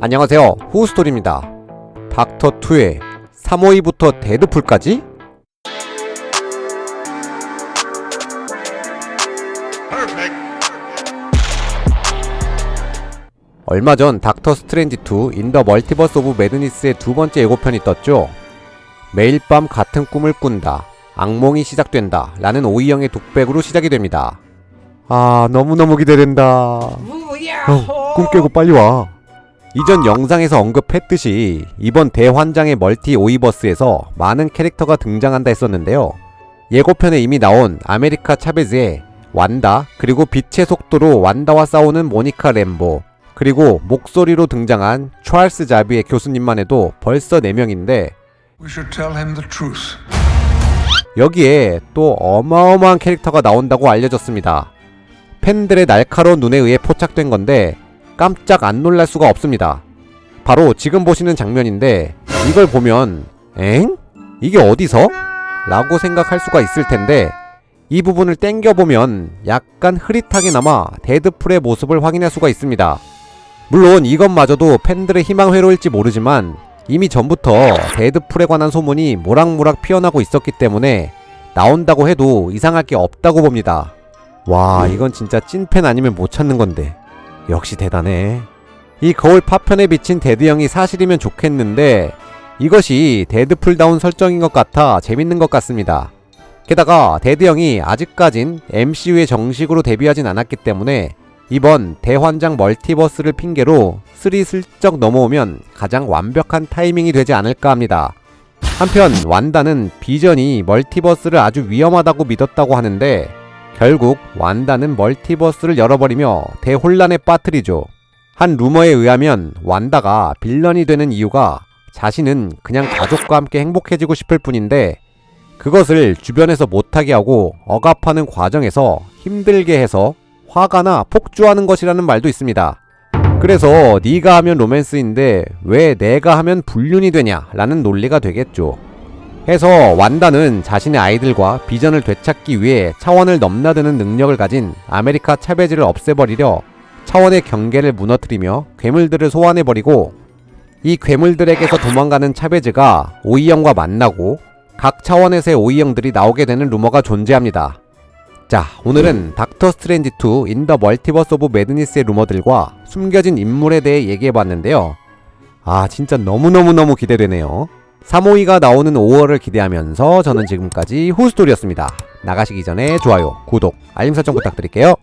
안녕하세요. 후스토리입니다. 닥터2의 3호이부터 데드풀까지? 얼마 전 닥터 스트레인지 2 인더 멀티버스 오브 매드니스의 두 번째 예고편이 떴죠. 매일 밤 같은 꿈을 꾼다. 악몽이 시작된다. 라는 오이영의 독백으로 시작이 됩니다. 아, 너무너무 기대된다. 형, 꿈 깨고 빨리 와. 이전 영상에서 언급했듯이 이번 대환장의 멀티 오이버스에서 많은 캐릭터가 등장한다 했었는데요. 예고편에 이미 나온 아메리카 차베즈의 완다, 그리고 빛의 속도로 완다와 싸우는 모니카 램보, 그리고 목소리로 등장한 찰스 자비의 교수님만 해도 벌써 4명인데 We should tell him the truth. 여기에 또 어마어마한 캐릭터가 나온다고 알려졌습니다. 팬들의 날카로운 눈에 의해 포착된 건데 깜짝 안 놀랄 수가 없습니다. 바로 지금 보시는 장면인데 이걸 보면 엥? 이게 어디서? 라고 생각할 수가 있을 텐데 이 부분을 땡겨보면 약간 흐릿하게나마 데드풀의 모습을 확인할 수가 있습니다. 물론 이것마저도 팬들의 희망회로일지 모르지만 이미 전부터 데드풀에 관한 소문이 모락모락 피어나고 있었기 때문에 나온다고 해도 이상할 게 없다고 봅니다. 와, 이건 진짜 찐팬 아니면 못 찾는 건데. 역시 대단해. 이 거울 파편에 비친 데드 형이 사실이면 좋겠는데 이것이 데드풀다운 설정인 것 같아 재밌는 것 같습니다. 게다가 데드 형이 아직까진 MCU에 정식으로 데뷔하진 않았기 때문에 이번 대환장 멀티버스를 핑계로 슬이 슬쩍 넘어오면 가장 완벽한 타이밍이 되지 않을까 합니다. 한편 완다는 비전이 멀티버스를 아주 위험하다고 믿었다고 하는데 결국 완다는 멀티버스를 열어버리며 대혼란에 빠뜨리죠. 한 루머에 의하면 완다가 빌런이 되는 이유가 자신은 그냥 가족과 함께 행복해지고 싶을 뿐인데 그것을 주변에서 못하게 하고 억압하는 과정에서 힘들게 해서 화가 나 폭주하는 것이라는 말도 있습니다. 그래서 네가 하면 로맨스인데 왜 내가 하면 불륜이 되냐라는 논리가 되겠죠. 해서 완다는 자신의 아이들과 비전을 되찾기 위해 차원을 넘나드는 능력을 가진 아메리카 차베즈를 없애버리려 차원의 경계를 무너뜨리며 괴물들을 소환해버리고 이 괴물들에게서 도망가는 차베즈가 오이영과 만나고 각 차원에서의 오이영들이 나오게 되는 루머가 존재합니다. 자, 오늘은 닥터 스트레인지 2 인 더 멀티버스 오브 매드니스의 루머들과 숨겨진 인물에 대해 얘기해봤는데요. 아, 진짜 너무너무너무 기대되네요. 3호이가 나오는 5월을 기대하면서 저는 지금까지 호스토리였습니다. 나가시기 전에 좋아요, 구독, 알림 설정 부탁드릴게요.